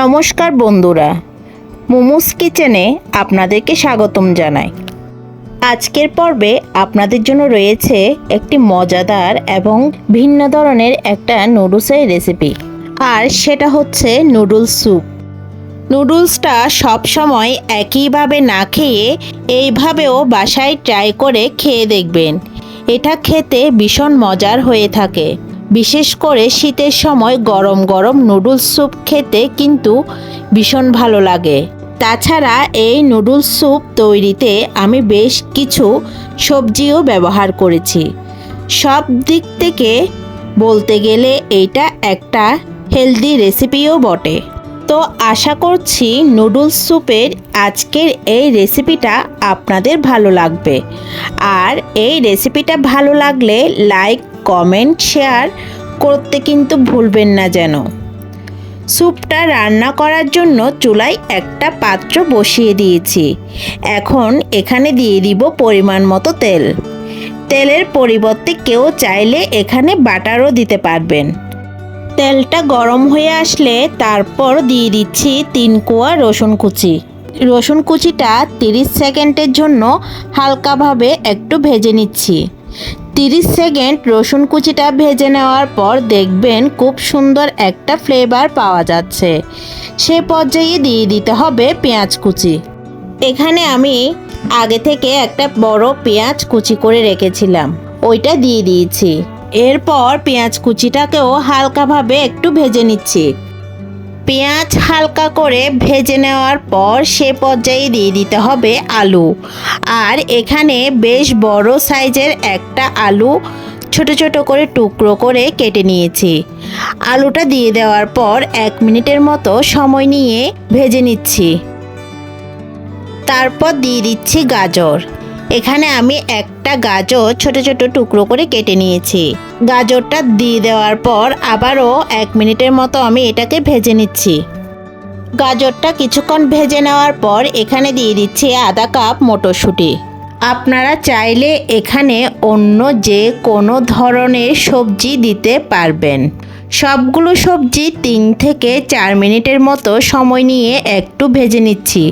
নমস্কার বন্ধুরা, মোমোস কিচেনে আপনাদেরকে স্বাগতম জানাই। আজকের পর্বে আপনাদের জন্য রয়েছে একটি মজাদার এবং ভিন্ন ধরনের একটা নুডলসের রেসিপি, আর সেটা হচ্ছে নুডলস স্যুপ। নুডলসটা সবসময় একইভাবে না খেয়ে এইভাবেও বাসায় ট্রাই করে খেয়ে দেখবেন। এটা খেতে ভীষণ মজার হয়ে থাকে। বিশেষ করে শীতের সময় গরম গরম নুডলস স্যুপ খেতে কিন্তু ভীষণ ভালো লাগে। তাছাড়া এই নুডলস স্যুপ তৈরিতে আমি বেশ কিছু সবজিও ব্যবহার করেছি। সব দিক থেকে বলতে গেলে এইটা একটা হেলদি রেসিপিও বটে। তো আশা করছি নুডলস স্যুপের আজকের এই রেসিপিটা আপনাদের ভালো লাগবে। আর এই রেসিপিটা ভালো লাগলে লাইক কমেন্ট, শেয়ার করতে কিন্তু ভুলবেন না যেন। স্যুপটা রান্না করার জন্য চুলায় একটা পাত্র বসিয়ে দিয়েছি। এখন এখানে দিয়ে দিব পরিমাণ মতো তেল। তেলের পরিবর্তে কেউ চাইলে এখানে বাটারও দিতে পারবেন। তেলটা গরম হয়ে আসলে তারপর দিয়ে দিচ্ছি তিন কোয়া রসুন কুচি। রসুন কুচিটা তিরিশ সেকেন্ডের জন্য হালকাভাবে একটু ভেজে নিচ্ছি। তিরিশ সেকেন্ড রসুন কুচিটা ভেজে নেওয়ার পর দেখবেন খুব সুন্দর একটা ফ্লেভার পাওয়া যাচ্ছে। সে পর্যায়ে দিয়ে দিতে হবে পেঁয়াজ কুচি। এখানে আমি আগে থেকে একটা বড় পেঁয়াজ কুচি করে রেখেছিলাম, ওইটা দিয়ে দিয়েছি। এরপর পেঁয়াজ কুচিটাকেও হালকাভাবে একটু ভেজে নিচ্ছি। পেঁয়াজ হালকা করে ভেজে নেওয়ার পর সে পর্যায়ে দিয়ে দিতে হবে আলু। আর এখানে বেশ বড় সাইজের একটা আলু ছোট ছোট করে টুকরো করে কেটে নিয়েছি। আলুটা দিয়ে দেওয়ার পর এক মিনিটের মতো সময় নিয়ে ভেজে নিচ্ছি। তারপর দিয়ে দিচ্ছি গাজর। এখানে আমি একটা গাজর ছোট ছোট টুকরো করে কেটে নিয়েছি। গাজরটা দিয়ে দেওয়ার পর আবারও এক মিনিটের মতো আমি এটাকে ভেজে নিচ্ছি। গাজরটা কিছুক্ষণ ভেজে নেওয়ার পর এখানে দিয়ে দিচ্ছি আধা কাপ মটরশুঁটি। আপনারা চাইলে এখানে অন্য যে কোনো ধরনের সবজি দিতে পারবেন। সবগুলো সবজি তিন থেকে চার মিনিটের মতো সময় নিয়ে একটু ভেজে নিচ্ছি।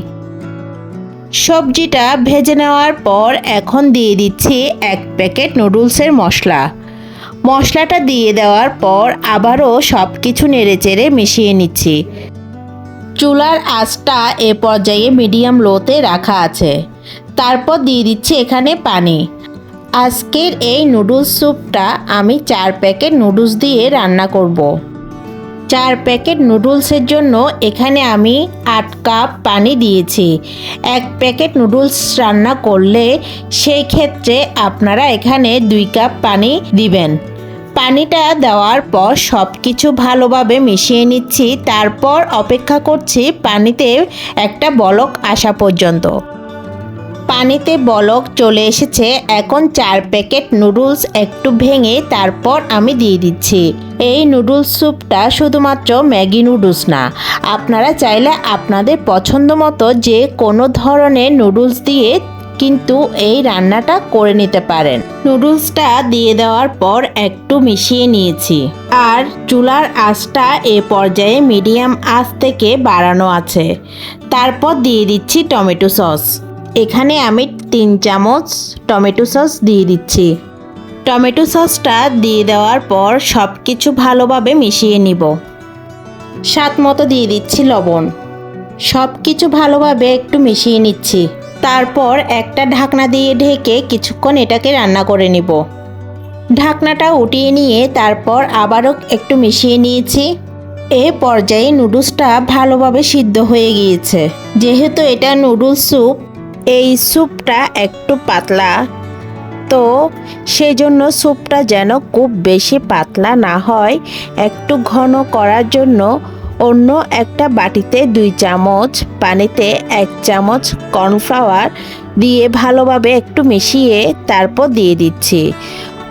সবজিটা ভেজে নেওয়ার পর এখন দিয়ে দিচ্ছি এক প্যাকেট নুডলসের মশলা। মশলাটা দিয়ে দেওয়ার পর আবারও সব কিছু নেড়েচেড়ে মিশিয়ে নিচ্ছি। চুলার আঁচটা এ পর্যায়ে মিডিয়াম লোতে রাখা আছে। তারপর দিয়ে দিচ্ছি এখানে পানি। আজকের এই নুডলস স্যুপটা আমি চার প্যাকেট নুডলস দিয়ে রান্না করব। চার প্যাকেট নুডলসের জন্য এখানে আমি আট কাপ পানি দিয়েছি। এক প্যাকেট নুডলস রান্না করলে সেই ক্ষেত্রে আপনারা এখানে দুই কাপ পানি দিবেন। পানিটা দেওয়ার পর সব কিছু ভালোভাবে মিশিয়ে নিচ্ছি। তারপর অপেক্ষা করছি পানিতে একটা বলক আসা পর্যন্ত। পানিতে বলক চলে এসেছে। এখন চার প্যাকেট নুডলস একটু ভেঙে তারপর আমি দিয়ে দিচ্ছি। এই নুডলস স্যুপটা শুধুমাত্র ম্যাগি নুডলস না, আপনারা চাইলে আপনাদের পছন্দ মতো যে কোনো ধরনের নুডলস দিয়ে কিন্তু এই রান্নাটা করে নিতে পারেন। নুডলসটা দিয়ে দেওয়ার পর একটু মিশিয়ে নিয়েছি। আর চুলার আঁচটা এ পর্যায়ে মিডিয়াম আঁচ থেকে বাড়ানো আছে। তারপর দিয়ে দিচ্ছি টমেটো সস। এখানে আমি তিন চামচ টমেটো সস দিয়ে দিচ্ছি। টমেটো সসটা দিয়ে দেওয়ার পর সব কিছু ভালোভাবে মিশিয়ে নিব। স্বাদ মতো দিয়ে দিচ্ছি লবণ। সব কিছু ভালোভাবে একটু মিশিয়ে নিচ্ছি। তারপর একটা ঢাকনা দিয়ে ঢেকে কিছুক্ষণ এটাকে রান্না করে নিব। ঢাকনাটা উঠিয়ে নিয়ে তারপর আবারও একটু মিশিয়ে নিয়েছি। এ পর্যায়ে নুডলসটা ভালোভাবে সিদ্ধ হয়ে গিয়েছে। যেহেতু এটা নুডলস স্যুপ এই স্যুপটা একটু পাতলা। তো সেই জন্য স্যুপটা যেন খুব বেশি পাতলা না হয়, একটু ঘন করার জন্য অন্য একটা বাটিতে দুই চামচ, পানিতে এক চামচ কর্নফ্লাওয়ার দিয়ে ভালোভাবে একটু মিশিয়ে তারপর দিয়ে দিচ্ছি।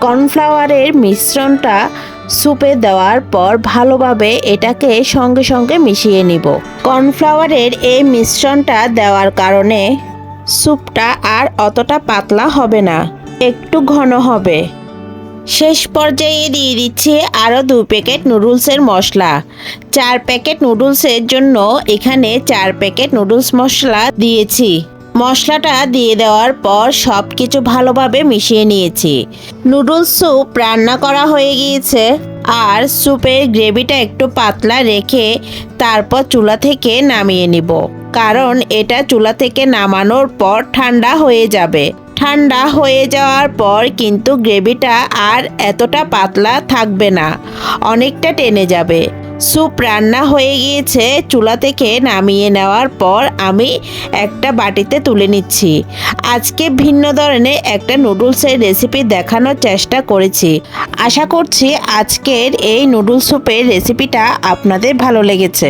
কর্নফ্লাওয়ারের মিশ্রণটা স্যুপে দেওয়ার পর ভালোভাবে এটাকে সঙ্গে সঙ্গে মিশিয়ে নিব। কর্নফ্লাওয়ারের এই মিশ্রণটা দেওয়ার কারণে স্যুপটা আর অতটা পাতলা হবে না, একটু ঘন হবে। শেষ পর্যায়ে দিয়ে দিচ্ছি আরও দু প্যাকেট নুডলসের মশলা। চার প্যাকেট নুডলসের জন্য এখানে চার প্যাকেট নুডলস মশলা দিয়েছি। মশলাটা দিয়ে দেওয়ার পর সব কিছু ভালোভাবে মিশিয়ে নিয়েছি। নুডলস স্যুপ রান্না করা হয়ে গিয়েছে। আর স্যুপের গ্রেভিটা একটু পাতলা রেখে তারপর চুলা থেকে নামিয়ে নিব। কারণ এটা চুলা থেকে নামানোর পর ঠান্ডা হয়ে যাবে। ঠান্ডা হয়ে যাওয়ার পর কিন্তু গ্রেভিটা আর এতটা পাতলা থাকবে না, অনেকটা টেনে যাবে। স্যুপ রান্না হয়ে গিয়েছে, চুলা থেকে নামিয়ে নেওয়ার পর আমি একটা বাটিতে তুলে নিচ্ছি। আজকে ভিন্ন ধরনের একটা নুডলসের রেসিপি দেখানোর চেষ্টা করেছি। আশা করছি আজকের এই নুডলস স্যুপের রেসিপিটা আপনাদের ভালো লেগেছে।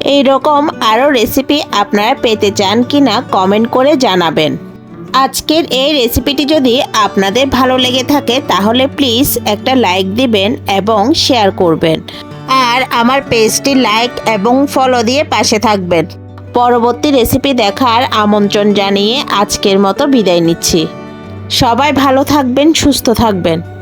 এই রকম আরও রেসিপি আপনারা পেতে চান কি না কমেন্ট করে জানাবেন। আজকের এই রেসিপিটি যদি আপনাদের ভালো লেগে থাকে, তাহলে প্লিজ একটা লাইক দিবেন এবং শেয়ার করবেন। আর আমার পেজটি লাইক এবং ফলো দিয়ে পাশে থাকবেন। পরবর্তী রেসিপি দেখার আমন্ত্রণ জানিয়ে আজকের মতো বিদায় নিচ্ছি। সবাই ভালো থাকবেন, সুস্থ থাকবেন।